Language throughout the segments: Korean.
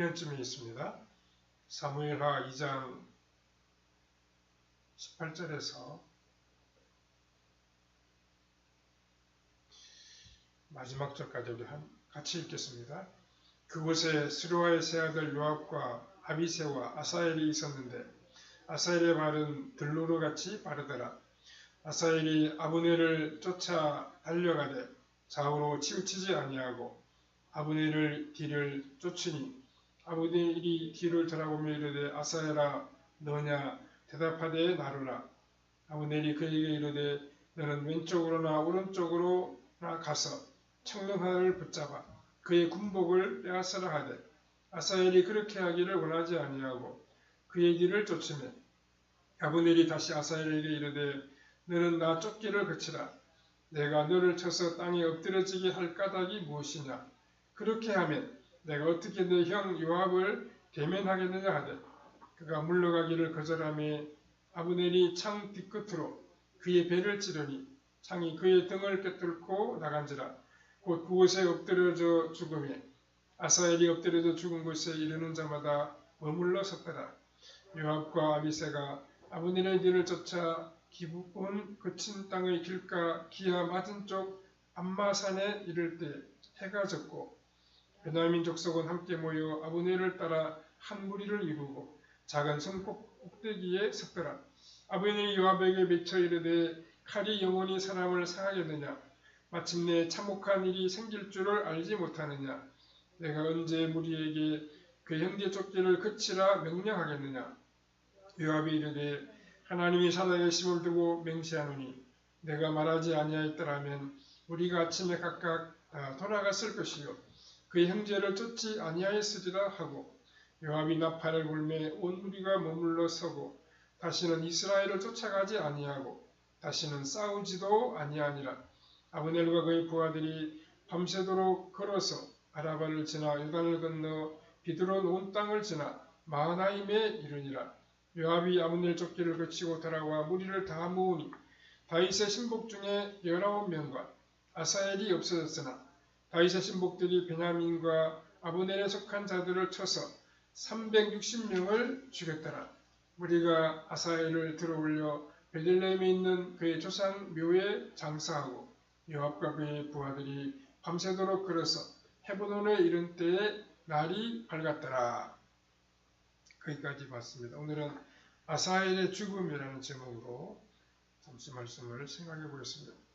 년쯤에 있습니다. 사무엘하 2장 18절에서 마지막 절까지 우리 한, 같이 읽겠습니다. 그곳에 스루아의 세 아들 요압과 아비세와 아사엘이 있었는데 아사엘의 발은 들로로 같이 빠르더라. 아사엘이 아브네를 쫓아 달려가되 좌우로 치우치지 아니하고 아브네를 뒤를 쫓으니 아브넬이 뒤를 돌아보며 이르되 아사엘아 너냐? 대답하되 나루라. 아브넬이 그에게 이르되 너는 왼쪽으로나 오른쪽으로나 가서 청년 하나를 붙잡아 그의 군복을 빼앗으라 하되 아사엘이 그렇게 하기를 원하지 아니하고 그의 뒤를 쫓으며 아브넬이 다시 아사엘에게 이르되 너는 나 쫓기를 그치라. 내가 너를 쳐서 땅에 엎드려지게 할 까닭이 무엇이냐? 그렇게 하면 내가 어떻게 내형 요압을 대면하겠느냐 하되 그가 물러가기를 거절하며 아브넬이 창 뒤끝으로 그의 배를 찌르니 창이 그의 등을 꿰뚫고 나간지라 곧 그곳에 엎드려져 죽으며 아사엘이 엎드려져 죽은 곳에 이르는 자마다 머물러 섰더라. 요압과 아비세가 아브넬의 뒤를 쫓아 기부온 거친 땅의 길가 기아 맞은 쪽 암마산에 이를 때 해가 졌고 베냐민 족 속은 함께 모여 아브넬을 따라 한 무리를 이루고 작은 성 꼭대기에 섰더라. 아브넬이 요압에게 맺혀 이르되 칼이 영원히 사람을 상하겠느냐? 마침내 참혹한 일이 생길 줄을 알지 못하느냐? 내가 언제 무리에게 그 형제 쫓기를 그치라 명령하겠느냐? 요압이 이르되 하나님이 살아계심을 두고 맹세하노니 내가 말하지 아니하였더라면 우리가 아침에 각각 돌아갔을 것이요 그의 형제를 쫓지 아니하였으리라 하고 요압이 나팔을 불매 온 무리가 머물러 서고 다시는 이스라엘을 쫓아가지 아니하고 다시는 싸우지도 아니하니라. 아브넬과 그의 부하들이 밤새도록 걸어서 아라바를 지나 요단을 건너 비드론 온 땅을 지나 마하나임에 이르니라. 요압이 아브넬 쫓기를 거치고 돌아와 무리를 다 모으니 다윗의 신복 중에 열아홉 명과 아사엘이 없어졌으나 다윗의 신복들이 베냐민과 아브넬에 속한 자들을 쳐서 360명을 죽였더라. 우리가 아사엘을 들어올려 베들레헴에 있는 그의 조상 묘에 장사하고 요압과 그의 부하들이 밤새도록 걸어서 헤브론에 이른 때에 날이 밝았더라. 거기까지 봤습니다. 오늘은 아사엘의 죽음이라는 제목으로 잠시 말씀을 생각해 보겠습니다.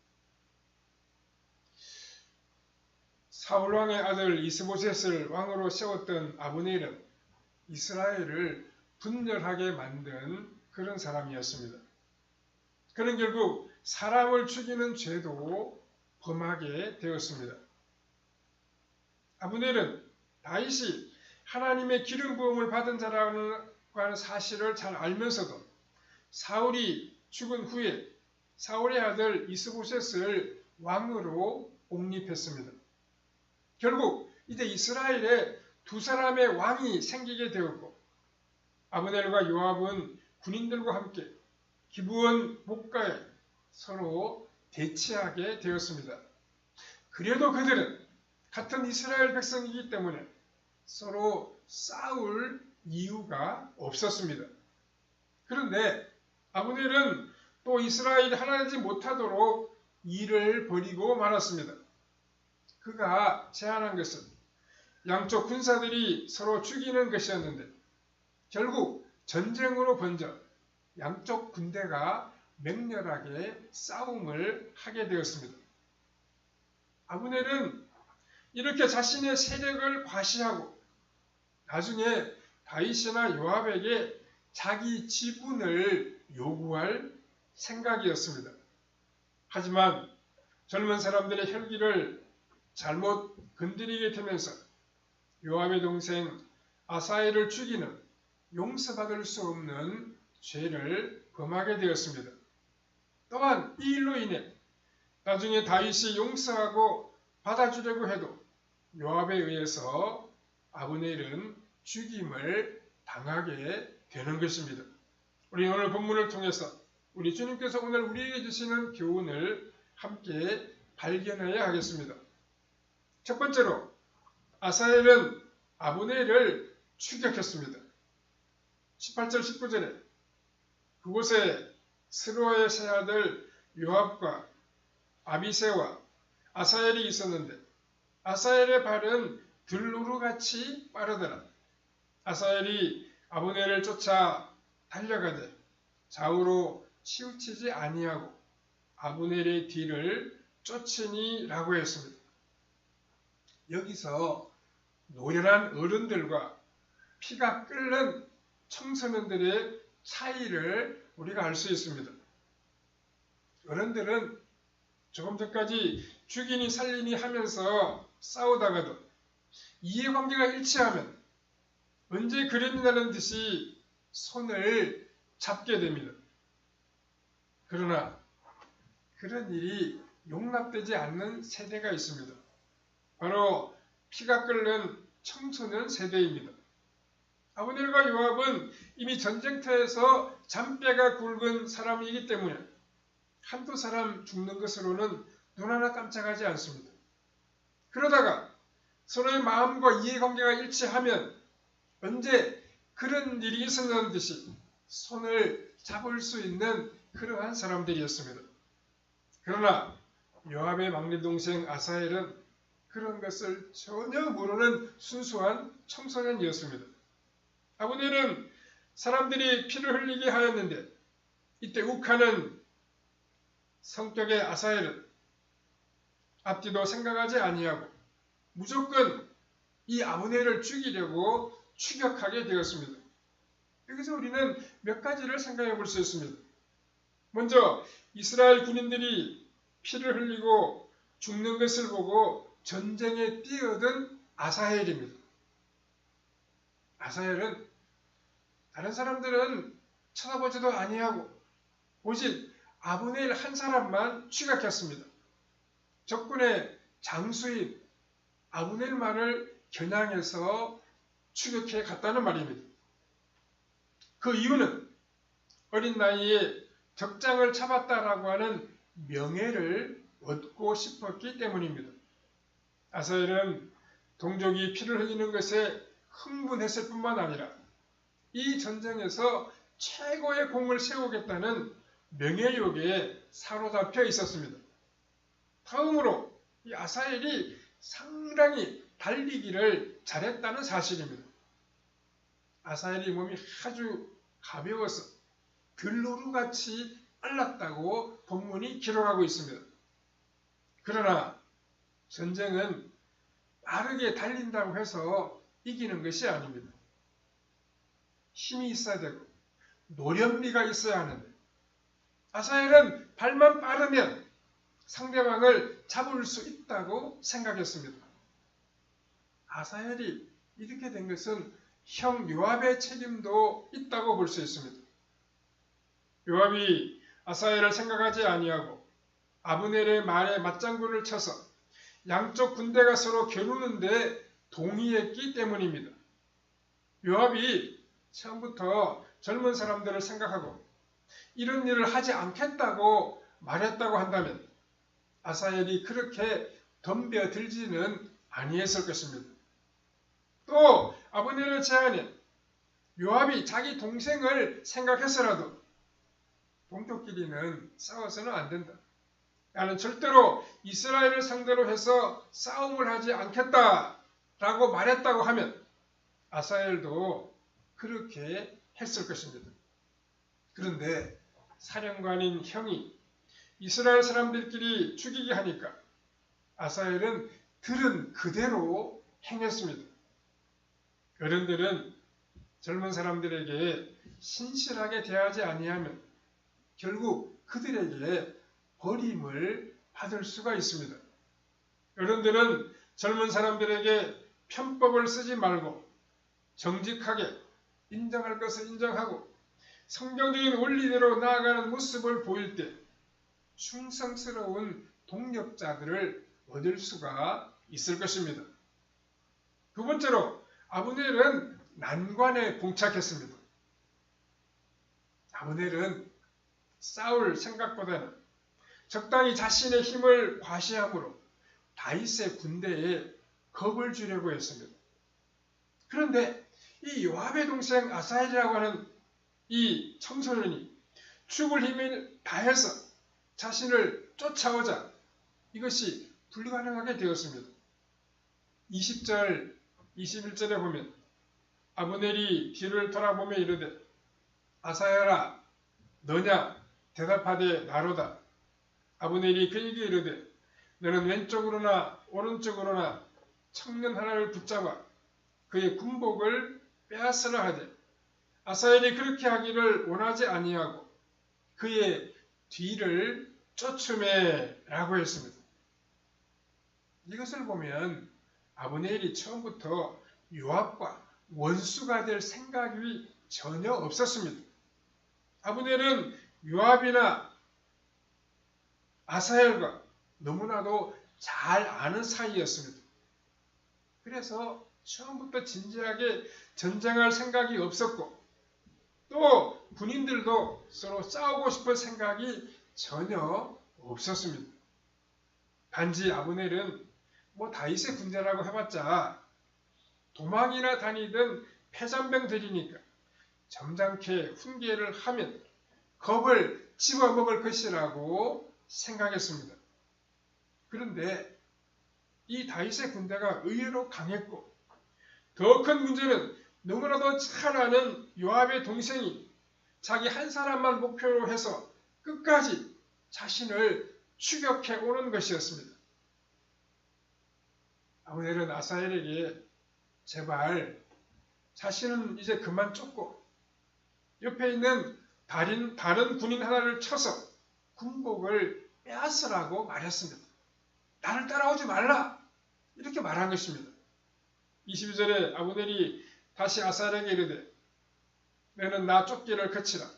사울 왕의 아들 이스보셋을 왕으로 세웠던 아브넬은 이스라엘을 분열하게 만든 그런 사람이었습니다. 그는 결국 사람을 죽이는 죄도 범하게 되었습니다. 아브넬은 다윗이 하나님의 기름 부음을 받은 자라는 사실을 잘 알면서도 사울이 죽은 후에 사울의 아들 이스보셋을 왕으로 옹립했습니다. 결국 이제 이스라엘에 두 사람의 왕이 생기게 되었고 아브넬과 요압은 군인들과 함께 기부원 목가에 서로 대치하게 되었습니다. 그래도 그들은 같은 이스라엘 백성이기 때문에 서로 싸울 이유가 없었습니다. 그런데 아브넬은 또 이스라엘이 하나되지 못하도록 일을 벌이고 말았습니다. 그가 제안한 것은 양쪽 군사들이 서로 죽이는 것이었는데 결국 전쟁으로 번져 양쪽 군대가 맹렬하게 싸움을 하게 되었습니다. 아브넬은 이렇게 자신의 세력을 과시하고 나중에 다윗이나 요압에게 자기 지분을 요구할 생각이었습니다. 하지만 젊은 사람들의 혈기를 잘못 건드리게 되면서 요압의 동생 아사엘을 죽이는 용서받을 수 없는 죄를 범하게 되었습니다. 또한 이 일로 인해 나중에 다윗이 용서하고 받아주려고 해도 요압에 의해서 아브넬은 죽임을 당하게 되는 것입니다. 우리 오늘 본문을 통해서 우리 주님께서 오늘 우리에게 주시는 교훈을 함께 발견해야 하겠습니다. 첫 번째로 아사엘은 아브넬을 추격했습니다. 18절 19절에 그곳에 스로의 세 아들 요압과 아비세와 아사엘이 있었는데 아사엘의 발은 들로루같이 빠르더라. 아사엘이 아브넬을 쫓아 달려가되 좌우로 치우치지 아니하고 아브넬의 뒤를 쫓으니라고 했습니다. 여기서 노련한 어른들과 피가 끓는 청소년들의 차이를 우리가 알 수 있습니다. 어른들은 조금 전까지 죽이니 살리니 하면서 싸우다가도 이해관계가 일치하면 언제 나는 듯이 손을 잡게 됩니다. 그러나 그런 일이 용납되지 않는 세대가 있습니다. 바로 피가 끓는 청소년 세대입니다. 아브넬과 요압은 이미 전쟁터에서 잔뼈가 굵은 사람이기 때문에 한두 사람 죽는 것으로는 눈 하나 깜짝하지 않습니다. 그러다가 서로의 마음과 이해관계가 일치하면 언제 그런 일이 있었는 듯이 손을 잡을 수 있는 그러한 사람들이었습니다. 그러나 요압의 막내 동생 아사엘은 그런 것을 전혀 모르는 순수한 청소년이었습니다. 아브넬은 사람들이 피를 흘리게 하였는데 이때 욱하는 성격의 아사엘은 앞뒤도 생각하지 아니하고 무조건 이 아브넬을 죽이려고 추격하게 되었습니다. 여기서 우리는 몇 가지를 생각해 볼 수 있습니다. 먼저 이스라엘 군인들이 피를 흘리고 죽는 것을 보고 전쟁에 뛰어든 아사헬입니다. 아사헬은 다른 사람들은 쳐다보지도 아니하고 오직 아브넬 한 사람만 추격했습니다. 적군의 장수인 아브넬만을 겨냥해서 추격해 갔다는 말입니다. 그 이유는 어린 나이에 적장을 잡았다라고 하는 명예를 얻고 싶었기 때문입니다. 아사엘은 동족이 피를 흘리는 것에 흥분했을 뿐만 아니라 이 전쟁에서 최고의 공을 세우겠다는 명예욕에 사로잡혀 있었습니다. 다음으로 이 아사엘이 상당히 달리기를 잘했다는 사실입니다. 아사엘이 몸이 아주 가벼워서 들로루같이 빨랐다고 본문이 기록하고 있습니다. 그러나 전쟁은 빠르게 달린다고 해서 이기는 것이 아닙니다. 힘이 있어야 되고 노련미가 있어야 하는데 아사엘은 발만 빠르면 상대방을 잡을 수 있다고 생각했습니다. 아사엘이 이렇게 된 것은 형 요압의 책임도 있다고 볼 수 있습니다. 요압이 아사엘을 생각하지 아니하고 아브넬의 말에 맞장구를 쳐서 양쪽 군대가 서로 겨루는데 동의했기 때문입니다. 요압이 처음부터 젊은 사람들을 생각하고 이런 일을 하지 않겠다고 말했다고 한다면 아사엘이 그렇게 덤벼들지는 아니했을 것입니다. 또 아버님의 제안에 요압이 자기 동생을 생각해서라도 동족끼리는 싸워서는 안 된다. 나는 절대로 이스라엘을 상대로 해서 싸움을 하지 않겠다라고 말했다고 하면 아사엘도 그렇게 했을 것입니다. 그런데 사령관인 형이 이스라엘 사람들끼리 죽이게 하니까 아사엘은 들은 그대로 행했습니다. 어른들은 젊은 사람들에게 신실하게 대하지 아니하면 결국 그들에게 버림을 받을 수가 있습니다. 어른들은 젊은 사람들에게 편법을 쓰지 말고 정직하게 인정할 것을 인정하고 성경적인 원리대로 나아가는 모습을 보일 때 충성스러운 동력자들을 얻을 수가 있을 것입니다. 두 번째로 아브넬은 난관에 봉착했습니다. 아브넬은 싸울 생각보다는 적당히 자신의 힘을 과시함으로 다윗의 군대에 겁을 주려고 했습니다. 그런데 이 요압의 동생 아사엘이라고 하는 이 청소년이 죽을 힘을 다해서 자신을 쫓아오자 이것이 불가능하게 되었습니다. 20절, 21절에 보면 아브넬이 뒤를 돌아보며 이르되 아사야라 너냐 대답하되 나로다 아브넬이 그에게 이르되 너는 왼쪽으로나 오른쪽으로나 청년 하나를 붙잡아 그의 군복을 빼앗으라 하되 아사엘이 그렇게 하기를 원하지 아니하고 그의 뒤를 쫓음해라고 했습니다. 이것을 보면 아브넬이 처음부터 요압과 원수가 될 생각이 전혀 없었습니다. 아브넬은 요압이나 아사엘과 너무나도 잘 아는 사이였습니다. 그래서 처음부터 진지하게 전쟁할 생각이 없었고 또 군인들도 서로 싸우고 싶은 생각이 전혀 없었습니다. 단지 아브넬은 뭐 다윗의 군대라고 해봤자 도망이나 다니던 패잔병들이니까 점잖게 훈계를 하면 겁을 집어먹을 것이라고 생각했습니다. 그런데 이 다윗의 군대가 의외로 강했고 더 큰 문제는 너무나도 잘 아는 요압의 동생이 자기 한 사람만 목표로 해서 끝까지 자신을 추격해 오는 것이었습니다. 아무넬은 아사엘에게 제발 자신은 이제 그만 쫓고 옆에 있는 다른 군인 하나를 쳐서 군복을 빼앗으라고 말했습니다. 나를 따라오지 말라! 이렇게 말한 것입니다. 22절에 아브넬이 다시 아사엘에게 이르되 너는 나 쫓기를 그치라.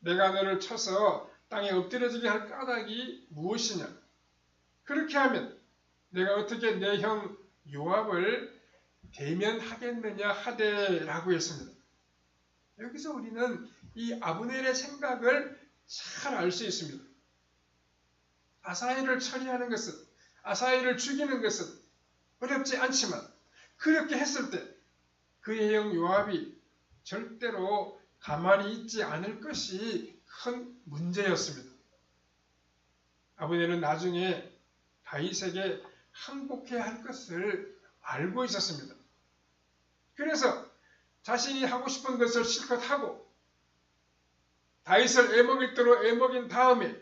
내가 너를 쳐서 땅에 엎드려지게 할 까닭이 무엇이냐? 그렇게 하면 내가 어떻게 내 형 요압을 대면하겠느냐 하되라고 했습니다. 여기서 우리는 이 아브넬의 생각을 잘 알 수 있습니다. 아사엘을 처리하는 것은 아사엘을 죽이는 것은 어렵지 않지만 그렇게 했을 때 그의 형 요압이 절대로 가만히 있지 않을 것이 큰 문제였습니다. 아브넬은 나중에 다윗에게 항복해야 할 것을 알고 있었습니다. 그래서 자신이 하고 싶은 것을 실컷 하고 다윗을 애먹일 대로 애먹인 다음에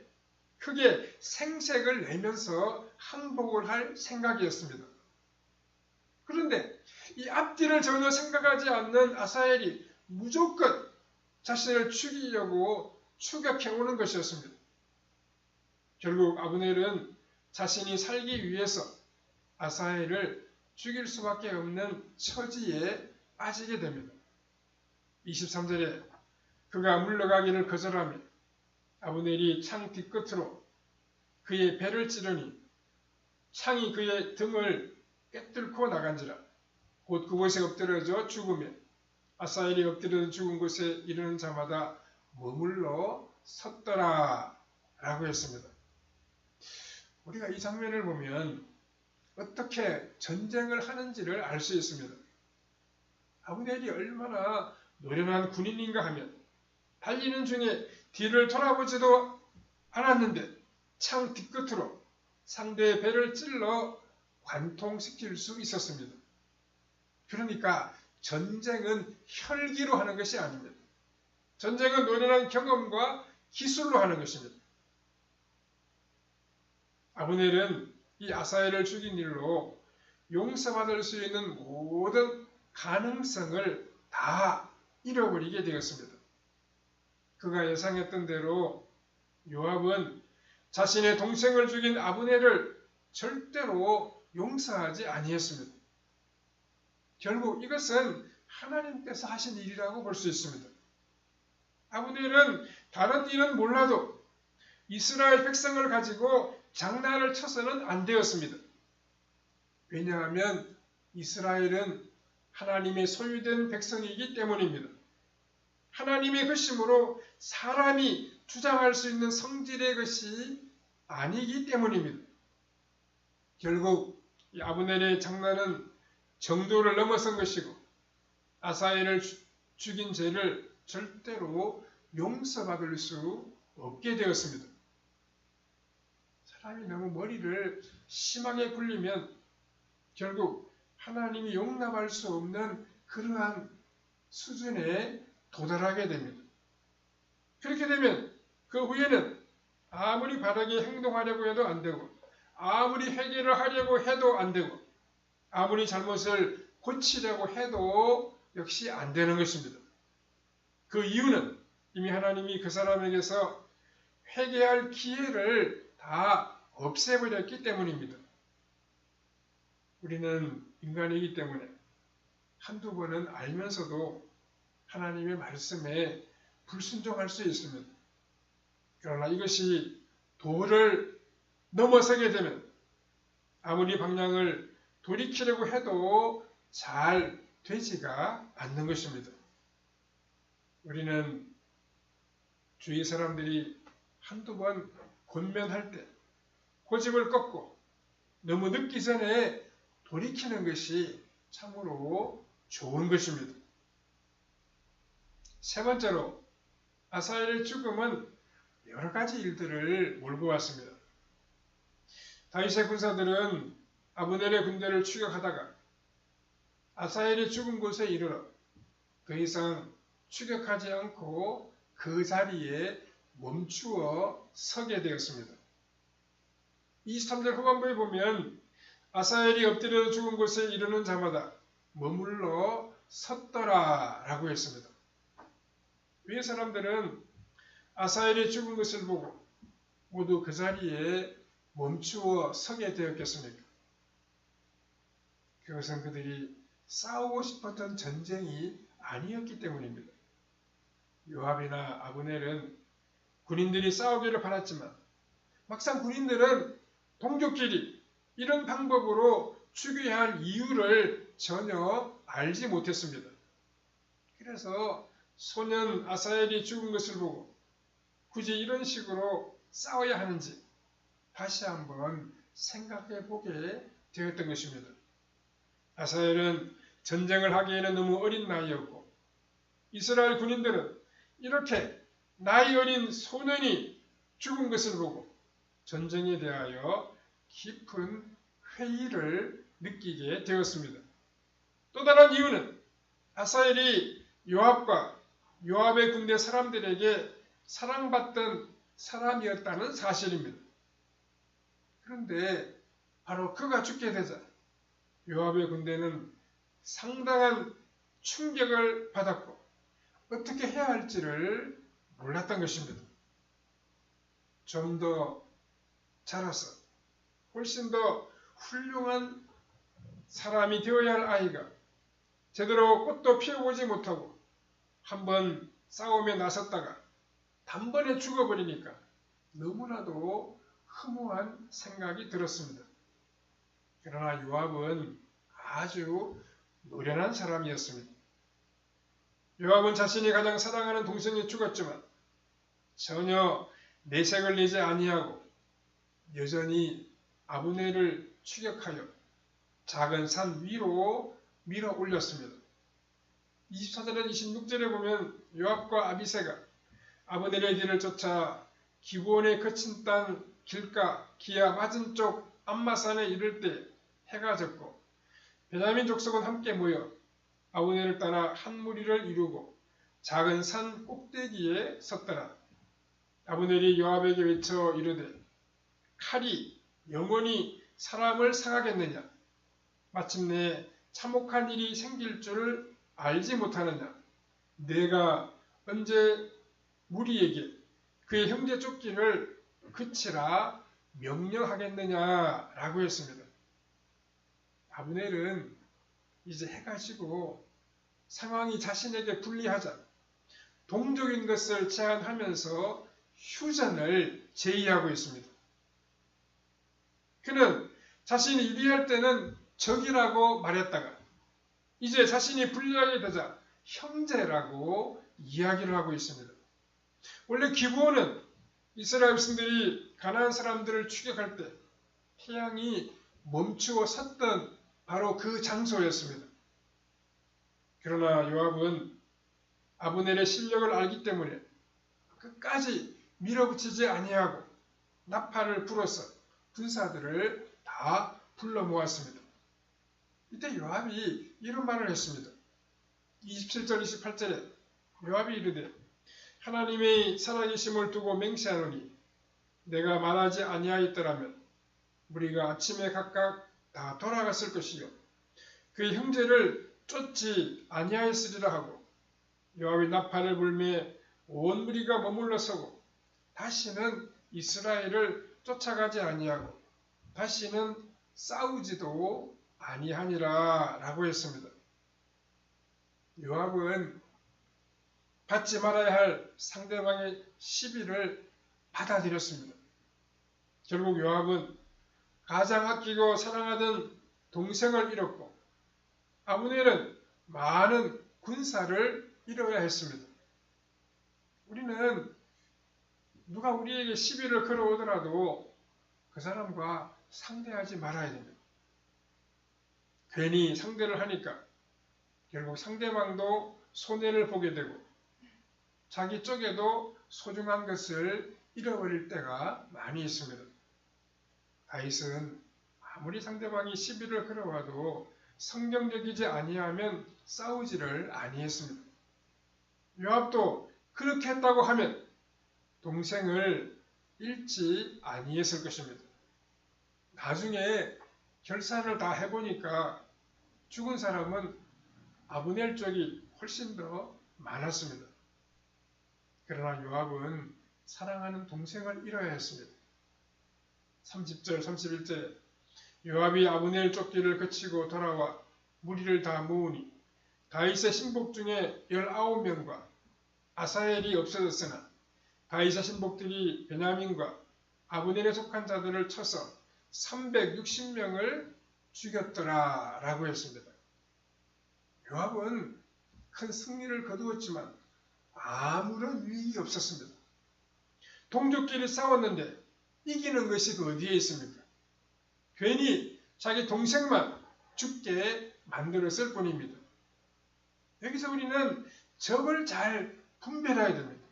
크게 생색을 내면서 항복을 할 생각이었습니다. 그런데 이 앞뒤를 전혀 생각하지 않는 아사엘이 무조건 자신을 죽이려고 추격해 오는 것이었습니다. 결국 아브넬은 자신이 살기 위해서 아사엘을 죽일 수밖에 없는 처지에 빠지게 됩니다. 23절에 그가 물러가기를 거절하며 아브넬이 창 뒤끝으로 그의 배를 찌르니 창이 그의 등을 깨뚫고 나간지라 곧 그곳에 엎드려져 죽으며 아사엘이 엎드려 죽은 곳에 이르는 자마다 머물러 섰더라 라고 했습니다. 우리가 이 장면을 보면 어떻게 전쟁을 하는지를 알 수 있습니다. 아브넬이 얼마나 노련한 군인인가 하면 달리는 중에 뒤를 돌아보지도 않았는데 창 뒤끝으로 상대의 배를 찔러 관통시킬 수 있었습니다. 그러니까 전쟁은 혈기로 하는 것이 아닙니다. 전쟁은 노련한 경험과 기술로 하는 것입니다. 아브넬은 이 아사엘을 죽인 일로 용서받을 수 있는 모든 가능성을 다 잃어버리게 되었습니다. 그가 예상했던 대로 요압은 자신의 동생을 죽인 아브넬을 절대로 용서하지 아니했습니다. 결국 이것은 하나님께서 하신 일이라고 볼 수 있습니다. 아브넬은 다른 일은 몰라도 이스라엘 백성을 가지고 장난을 쳐서는 안 되었습니다. 왜냐하면 이스라엘은 하나님의 소유된 백성이기 때문입니다. 하나님의 것이므로 사람이 주장할 수 있는 성질의 것이 아니기 때문입니다. 결국 아브넬의 장난은 정도를 넘어선 것이고 아사엘을 주- 죽인 죄를 절대로 용서받을 수 없게 되었습니다. 사람이 너무 머리를 심하게 굴리면 결국 하나님이 용납할 수 없는 그러한 수준에 도달하게 됩니다. 그렇게 되면 그 후에는 아무리 바르게 행동하려고 해도 안 되고 아무리 회개를 하려고 해도 안 되고 아무리 잘못을 고치려고 해도 역시 안 되는 것입니다. 그 이유는 이미 하나님이 그 사람에게서 회개할 기회를 다 없애버렸기 때문입니다. 우리는 인간이기 때문에 한두 번은 알면서도 하나님의 말씀에 불순종할 수 있습니다. 그러나 이것이 도를 넘어서게 되면 아무리 방향을 돌이키려고 해도 잘 되지가 않는 것입니다. 우리는 주위 사람들이 한두 번 권면할 때 고집을 꺾고 너무 늦기 전에 돌이키는 것이 참으로 좋은 것입니다. 세 번째로 아사엘의 죽음은 여러 가지 일들을 몰고 왔습니다. 다윗의 군사들은 아브넬의 군대를 추격하다가 아사엘이 죽은 곳에 이르러 더 이상 추격하지 않고 그 자리에 멈추어 서게 되었습니다. 23절 후반부에 보면 아사엘이 엎드려 죽은 곳에 이르는 자마다 머물러 섰더라 라고 했습니다. 위 사람들은 아사엘이 죽은 것을 보고 모두 그 자리에 멈추어 서게 되었겠습니까? 그것은 그들이 싸우고 싶었던 전쟁이 아니었기 때문입니다. 요압이나 아브넬은 군인들이 싸우기를 바랐지만 막상 군인들은 동족끼리 이런 방법으로 죽여야 할 이유를 전혀 알지 못했습니다. 그래서 소년 아사엘이 죽은 것을 보고 굳이 이런 식으로 싸워야 하는지 다시 한번 생각해 보게 되었던 것입니다. 아사엘은 전쟁을 하기에는 너무 어린 나이였고 이스라엘 군인들은 이렇게 나이 어린 소년이 죽은 것을 보고 전쟁에 대하여 깊은 회의를 느끼게 되었습니다. 또 다른 이유는 아사엘이 요압과 요압의 군대 사람들에게 사랑받던 사람이었다는 사실입니다. 그런데 바로 그가 죽게 되자 요압의 군대는 상당한 충격을 받았고 어떻게 해야 할지를 몰랐던 것입니다. 좀 더 자라서 훨씬 더 훌륭한 사람이 되어야 할 아이가 제대로 꽃도 피워보지 못하고 한번 싸움에 나섰다가 단번에 죽어버리니까 너무나도 허무한 생각이 들었습니다. 그러나 요압은 아주 노련한 사람이었습니다. 요압은 자신이 가장 사랑하는 동생이 죽었지만 전혀 내색을 내지 아니하고 여전히 아브넬을 추격하여 작은 산 위로 밀어 올렸습니다. 24절에 26절에 보면 요압과 아비세가 아브넬의 뒤를 쫓아 기브온에 거친 땅 길가 기아 맞은 쪽 암마산에 이를 때 해가 졌고 베냐민 족속은 함께 모여 아브넬을 따라 한 무리를 이루고 작은 산 꼭대기에 섰더라. 아브넬이 요압에게 외쳐 이르되 칼이 영원히 사람을 상하겠느냐 마침내 참혹한 일이 생길 줄을 알지 못하느냐 내가 언제 무리에게 그의 형제 쫓기를 그치라 명령하겠느냐라고 했습니다. 아브넬은 이제 해가 지고 상황이 자신에게 불리하자 동족인 것을 제안하면서 휴전을 제의하고 있습니다. 그는 자신이 유리할 때는 적이라고 말했다가 이제 자신이 불리하게 되자 형제라고 이야기를 하고 있습니다. 원래 기부원은 이스라엘 백성들이 가나안 사람들을 추격할 때 태양이 멈추어 섰던 바로 그 장소였습니다. 그러나 요압은 아브넬의 실력을 알기 때문에 끝까지 밀어붙이지 아니하고 나팔을 불어서 군사들을 다 불러 모았습니다. 이때 요압이 이런 말을 했습니다. 27절 28절에 요압이 이르되 하나님의 살아계심을 두고 맹세하노니 내가 말하지 아니하였더라면 우리가 아침에 각각 다 돌아갔을 것이요 그 형제를 쫓지 아니하였으리라 하고 요압이 나팔을 불매 온 무리가 머물러 서고 다시는 이스라엘을 쫓아가지 아니하고 다시는 싸우지도 아니하니라 라고 했습니다. 요압은 받지 말아야 할 상대방의 시비를 받아들였습니다. 결국 요압은 가장 아끼고 사랑하던 동생을 잃었고 아브넬은 많은 군사를 잃어야 했습니다. 우리는 누가 우리에게 시비를 걸어오더라도 그 사람과 상대하지 말아야 됩니다. 괜히 상대를 하니까 결국 상대방도 손해를 보게 되고 자기 쪽에도 소중한 것을 잃어버릴 때가 많이 있습니다. 다윗은 아무리 상대방이 시비를 걸어와도 성경적이지 아니하면 싸우지를 아니했습니다. 요압도 그렇게 했다고 하면 동생을 잃지 아니했을 것입니다. 나중에 결산을 다 해보니까 죽은 사람은 아브넬 쪽이 훨씬 더 많았습니다. 그러나 요압은 사랑하는 동생을 잃어야 했습니다. 30절 31절 요압이 아브넬 쫓기를 그치고 돌아와 무리를 다 모으니 다윗의 신복 중에 19명과 아사엘이 없어졌으나 다윗의 신복들이 베냐민과 아브넬에 속한 자들을 쳐서 360명을 죽였더라 라고 했습니다. 요압은 큰 승리를 거두었지만 아무런 유익이 없었습니다. 동족끼리 싸웠는데 이기는 것이 그 어디에 있습니까? 괜히 자기 동생만 죽게 만들었을 뿐입니다. 여기서 우리는 적을 잘 분별해야 됩니다.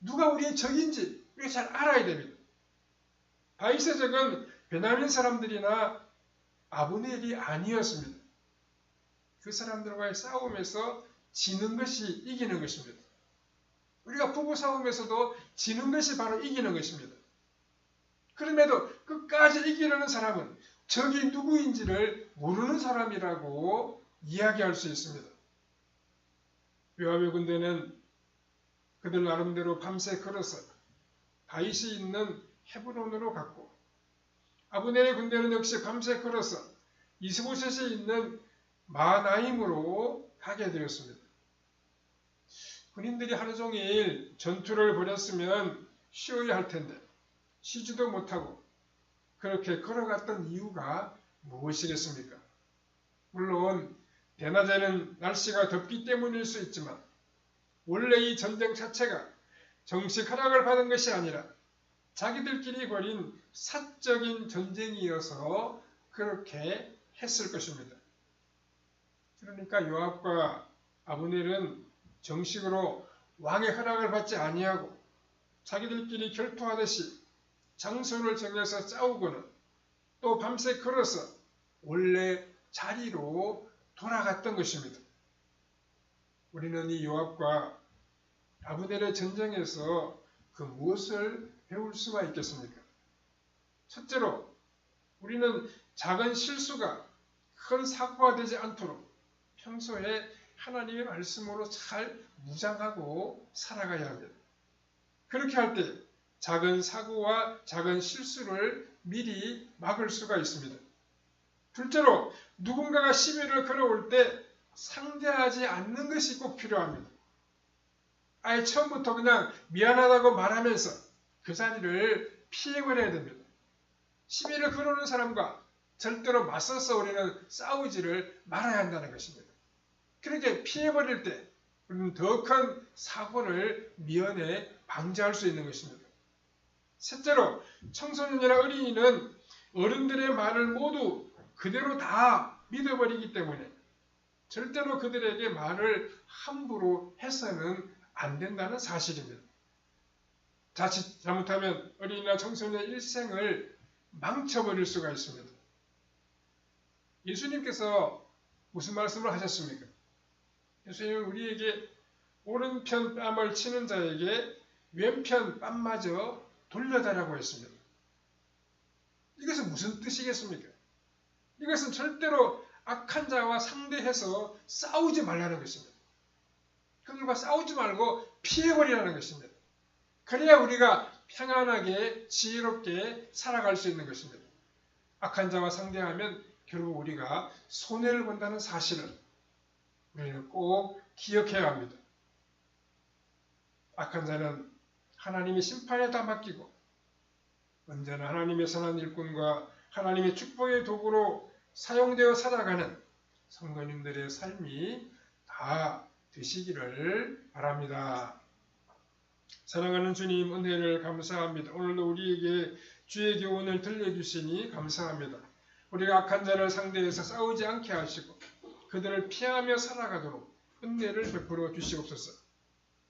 누가 우리의 적인지 우리가 잘 알아야 됩니다. 바이세 적은 베나민 사람들이나 아브넬이 아니었습니다. 그 사람들과의 싸움에서 지는 것이 이기는 것입니다. 우리가 부부 싸움에서도 지는 것이 바로 이기는 것입니다. 그럼에도 끝까지 이기려는 사람은 적이 누구인지를 모르는 사람이라고 이야기할 수 있습니다. 요압의 군대는 그들 나름대로 밤새 걸어서 다윗이 있는 헤브론으로 갔고 아브넬의 군대는 역시 밤새 걸어서 이스보셋이 있는 마나임으로 가게 되었습니다. 군인들이 하루 종일 전투를 벌였으면 쉬어야 할 텐데 쉬지도 못하고 그렇게 걸어갔던 이유가 무엇이겠습니까? 물론 대낮에는 날씨가 덥기 때문일 수 있지만 원래 이 전쟁 자체가 정식 허락을 받은 것이 아니라 자기들끼리 벌인 사적인 전쟁이어서 그렇게 했을 것입니다. 그러니까 요압과 아브넬은 정식으로 왕의 허락을 받지 아니하고 자기들끼리 결투하듯이 장소를 정해서 싸우고는 또 밤새 걸어서 원래 자리로 돌아갔던 것입니다. 우리는 이 요압과 아브넬의 전쟁에서 그 무엇을 배울 수가 있겠습니까? 첫째로 우리는 작은 실수가 큰 사고가 되지 않도록 평소에 하나님의 말씀으로 잘 무장하고 살아가야 합니다. 그렇게 할 때 작은 사고와 작은 실수를 미리 막을 수가 있습니다. 둘째로 누군가가 시비를 걸어올 때 상대하지 않는 것이 꼭 필요합니다. 아예 처음부터 그냥 미안하다고 말하면서 그 자리를 피해버려야 됩니다. 시비를 걸어오는 사람과 절대로 맞서서 우리는 싸우지를 말아야 한다는 것입니다. 그렇게 피해버릴 때 우리는 더 큰 사고를 미연에 방지할 수 있는 것입니다. 셋째로 청소년이나 어린이는 어른들의 말을 모두 그대로 다 믿어버리기 때문에 절대로 그들에게 말을 함부로 해서는 안 된다는 사실입니다. 자칫 잘못하면 어린이나 청소년 일생을 망쳐버릴 수가 있습니다. 예수님께서 무슨 말씀을 하셨습니까? 예수님은 우리에게 오른편 뺨을 치는 자에게 왼편 뺨마저 돌려달라고 했습니다. 이것은 무슨 뜻이겠습니까? 이것은 절대로 악한 자와 상대해서 싸우지 말라는 것입니다. 그들과 싸우지 말고 피해버리라는 것입니다. 그래야 우리가 평안하게 지혜롭게 살아갈 수 있는 것입니다. 악한 자와 상대하면 결국 우리가 손해를 본다는 사실을 우리는 꼭 기억해야 합니다. 악한 자는 하나님의 심판에 다 맡기고 언제나 하나님의 선한 일꾼과 하나님의 축복의 도구로 사용되어 살아가는 성도님들의 삶이 다 되시기를 바랍니다. 사랑하는 주님 은혜를 감사합니다. 오늘도 우리에게 주의 교훈을 들려주시니 감사합니다. 우리가 악한 자를 상대해서 싸우지 않게 하시고 그들을 피하며 살아가도록 은혜를 베풀어 주시옵소서.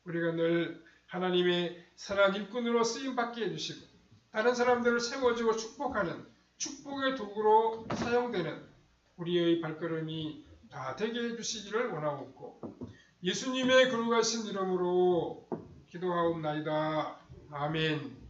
우리가 늘 하나님의 선한 일꾼으로 쓰임 받게 해주시고 다른 사람들을 세워주고 축복하는 축복의 도구로 사용되는 우리의 발걸음이 다 되게 해주시기를 원하옵고 예수님의 거룩하신 이름으로 기도하옵나이다. 아멘.